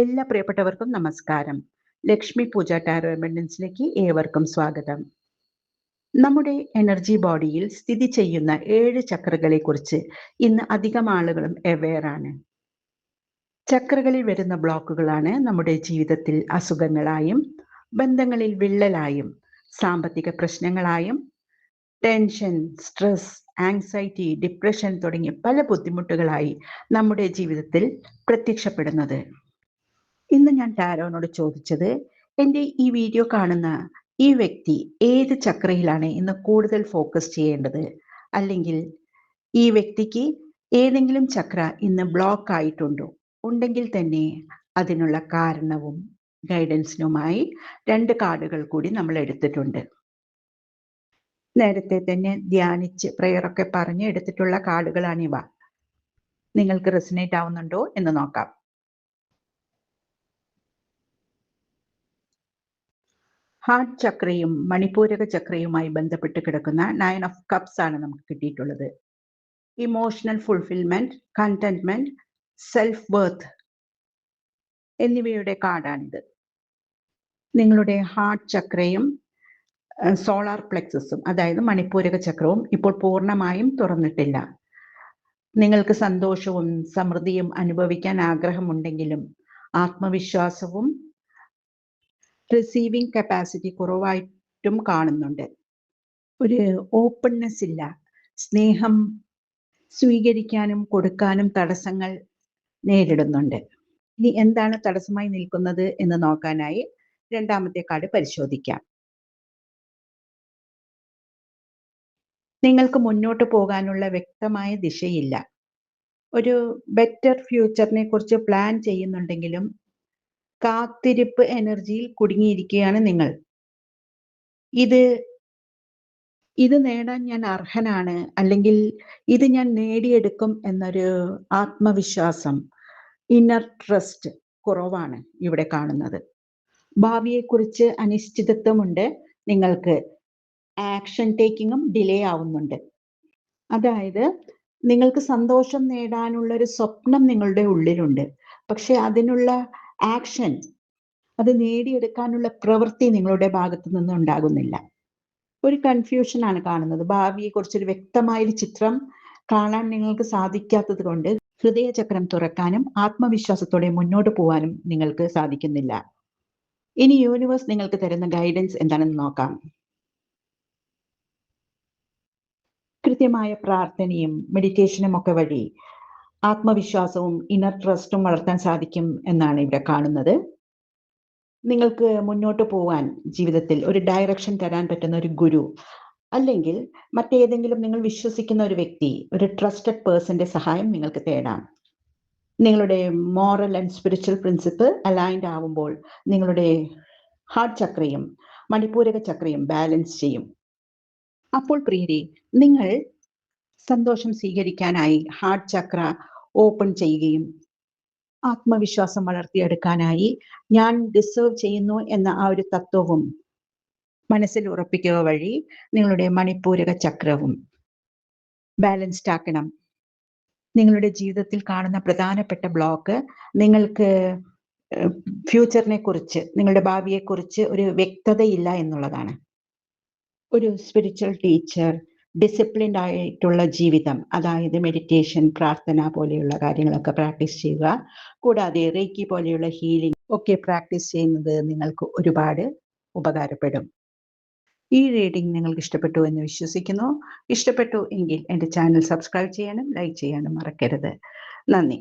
എല്ലാ പ്രിയപ്പെട്ടവർക്കും നമസ്കാരം. ലക്ഷ്മി പൂജ ടാരോ എബൻഡൻസിലേക്ക് ഏവർക്കും സ്വാഗതം. നമ്മുടെ എനർജി ബോഡിയിൽ സ്ഥിതി ചെയ്യുന്ന ഏഴ് ചക്രകളെ കുറിച്ച് ഇന്ന് അധികം ആളുകളും ആണ്. ചക്രകളിൽ വരുന്ന ബ്ലോക്കുകളാണ് നമ്മുടെ ജീവിതത്തിൽ അസുഖങ്ങളായും ബന്ധങ്ങളിൽ വിള്ളലായും സാമ്പത്തിക പ്രശ്നങ്ങളായും ടെൻഷൻ സ്ട്രെസ് ആങ്സൈറ്റി ഡിപ്രഷൻ തുടങ്ങിയ പല ബുദ്ധിമുട്ടുകളായി നമ്മുടെ ജീവിതത്തിൽ പ്രത്യക്ഷപ്പെടുന്നത്. ഇന്ന് ഞാൻ ടാരോനോട് ചോദിച്ചത് എന്റെ ഈ വീഡിയോ കാണുന്ന ഈ വ്യക്തി ഏത് ചക്രയിലാണ് ഇന്ന് കൂടുതൽ ഫോക്കസ് ചെയ്യേണ്ടത്? അല്ലെങ്കിൽ ഈ വ്യക്തിക്ക് ഏതെങ്കിലും ചക്ര ഇന്ന് ബ്ലോക്ക് ആയിട്ടുണ്ടോ? ഉണ്ടെങ്കിൽ തന്നെ അതിനുള്ള കാരണവും ഗൈഡൻസിനുമായി രണ്ട് കാർഡുകൾ കൂടി നമ്മൾ എടുത്തിട്ടുണ്ട്. നേരത്തെ തന്നെ ധ്യാനിച്ച് പ്രയറൊക്കെ പറഞ്ഞ് എടുത്തിട്ടുള്ള കാർഡുകളാണിവ നിങ്ങൾക്ക് റെസിനേറ്റ് ആവുന്നുണ്ടോ എന്ന് നോക്കാം. ഹാർട്ട് ചക്രയും മണിപൂരക ചക്രയുമായി ബന്ധപ്പെട്ട് കിടക്കുന്ന നയൻ ഓഫ് കപ്സ് ആണ് നമുക്ക് കിട്ടിയിട്ടുള്ളത്. Emotional fulfilment contentment self worth എന്നിവയുടെ കാർഡാണിത്. നിങ്ങളുടെ ഹാർട്ട് ചക്രയും സോളാർ പ്ലെക്സസും അതായത് മണിപ്പൂരക ചക്രവും ഇപ്പോൾ പൂർണമായും തുറന്നിട്ടില്ല. നിങ്ങൾക്ക് സന്തോഷവും സമൃദ്ധിയും അനുഭവിക്കാൻ ആഗ്രഹമുണ്ടെങ്കിലും ആത്മവിശ്വാസവും റിസീവിങ് കപ്പാസിറ്റി കുറവായിട്ടും കാണുന്നുണ്ട്. ഒരു ഓപ്പൺനെസ് ഇല്ല. സ്നേഹം സ്വീകരിക്കാനും കൊടുക്കാനും തടസ്സങ്ങൾ നേരിടുന്നുണ്ട്. ഇനി എന്താണ് തടസ്സമായി നിൽക്കുന്നത് എന്ന് നോക്കാനായി രണ്ടാമത്തെ കാർഡ് പരിശോധിക്കാം. നിങ്ങൾക്ക് മുന്നോട്ട് പോകാനുള്ള വ്യക്തമായ ദിശയില്ല. ഒരു ബെറ്റർ ഫ്യൂച്ചറിനെ കുറിച്ച് പ്ലാൻ ചെയ്യുന്നുണ്ടെങ്കിലും കാത്തിരിപ്പ് എനർജിയിൽ കുടുങ്ങിയിരിക്കുകയാണ് നിങ്ങൾ. ഇത് ഇത് നേടാൻ ഞാൻ അർഹനാണ് അല്ലെങ്കിൽ ഇത് ഞാൻ നേടിയെടുക്കും എന്നൊരു ആത്മവിശ്വാസം ഇന്നർ ട്രസ്റ്റ് കുറവാണ് ഇവിടെ കാണുന്നത്. ഭാവിയെക്കുറിച്ച് അനിശ്ചിതത്വമുണ്ട്. നിങ്ങൾക്ക് ആക്ഷൻ ടേക്കിങ്ങും ഡിലേ ആവുന്നുണ്ട്. അതായത് നിങ്ങൾക്ക് സന്തോഷം നേടാനുള്ള ഒരു സ്വപ്നം നിങ്ങളുടെ ഉള്ളിലുണ്ട്. പക്ഷെ അതിനുള്ള ആക്ഷൻ അത് നേടിയെടുക്കാനുള്ള പ്രവൃത്തി നിങ്ങളുടെ ഭാഗത്തു നിന്ന് ഉണ്ടാകുന്നില്ല. ഒരു കൺഫ്യൂഷൻ ആണ് കാണുന്നത്. ഭാവിയെ കുറിച്ചൊരു വ്യക്തമായൊരു ചിത്രം കാണാൻ നിങ്ങൾക്ക് സാധിക്കാത്തത് കൊണ്ട് ഹൃദയചക്രം തുറക്കാനും ആത്മവിശ്വാസത്തോടെ മുന്നോട്ട് പോകാനും നിങ്ങൾക്ക് സാധിക്കുന്നില്ല. ഇനി യൂണിവേഴ്സ് നിങ്ങൾക്ക് തരുന്ന ഗൈഡൻസ് എന്താണെന്ന് നോക്കാം. കൃത്യമായ പ്രാർത്ഥനയും മെഡിറ്റേഷനും ഒക്കെ വഴി ആത്മവിശ്വാസവും ഇന്നർ ട്രസ്റ്റും വളർത്താൻ സാധിക്കും എന്നാണ് ഇവിടെ കാണുന്നത്. നിങ്ങൾക്ക് മുന്നോട്ട് പോകാൻ ജീവിതത്തിൽ ഒരു ഡയറക്ഷൻ തരാൻ പറ്റുന്ന ഒരു ഗുരു അല്ലെങ്കിൽ മറ്റേതെങ്കിലും നിങ്ങൾ വിശ്വസിക്കുന്ന ഒരു വ്യക്തി ഒരു ട്രസ്റ്റഡ് പേഴ്സന്റെ സഹായം നിങ്ങൾക്ക് തേടാം. നിങ്ങളുടെ moral and spiritual principle aligned ആവുമ്പോൾ നിങ്ങളുടെ ഹാർട്ട് ചക്രയും മണിപ്പൂരക ചക്രയും ബാലൻസ് ചെയ്യും. അപ്പോൾ പ്രിയരെ നിങ്ങൾ സന്തോഷം സ്വീകരിക്കാനായി ഹാർട്ട് ചക്ര ഓപ്പൺ ചെയ്യുകയും ആത്മവിശ്വാസം വളർത്തിയെടുക്കാനായി ഞാൻ ഡിസേർവ് ചെയ്യുന്നു എന്ന ആ ഒരു തത്വവും മനസ്സിൽ ഉറപ്പിക്കുക വഴി നിങ്ങളുടെ മണിപ്പൂരക ചക്രവും ബാലൻസ്ഡ് ആക്കണം. നിങ്ങളുടെ ജീവിതത്തിൽ കാണുന്ന പ്രധാനപ്പെട്ട ബ്ലോക്ക് നിങ്ങൾക്ക് ഫ്യൂച്ചറിനെ കുറിച്ച് നിങ്ങളുടെ ഭാവിയെ കുറിച്ച് ഒരു വ്യക്തതയില്ല എന്നുള്ളതാണ്. ഒരു സ്പിരിച്വൽ ടീച്ചർ ഡിസിപ്ലിൻഡ് ആയിട്ടുള്ള ജീവിതം അതായത് മെഡിറ്റേഷൻ പ്രാർത്ഥന പോലെയുള്ള കാര്യങ്ങളൊക്കെ പ്രാക്ടീസ് ചെയ്യുക. കൂടാതെ റേക്കി പോലെയുള്ള ഹീലിംഗ് ഒക്കെ പ്രാക്ടീസ് ചെയ്യുന്നത് നിങ്ങൾക്ക് ഒരുപാട് ഉപകാരപ്പെടും. ഈ റീഡിംഗ് നിങ്ങൾക്ക് ഇഷ്ടപ്പെട്ടു എന്ന് വിശ്വസിക്കുന്നു. ഇഷ്ടപ്പെട്ടു എങ്കിൽ എന്റെ ചാനൽ സബ്സ്ക്രൈബ് ചെയ്യാനും ലൈക്ക് ചെയ്യാനും മറക്കരുത്. നന്ദി.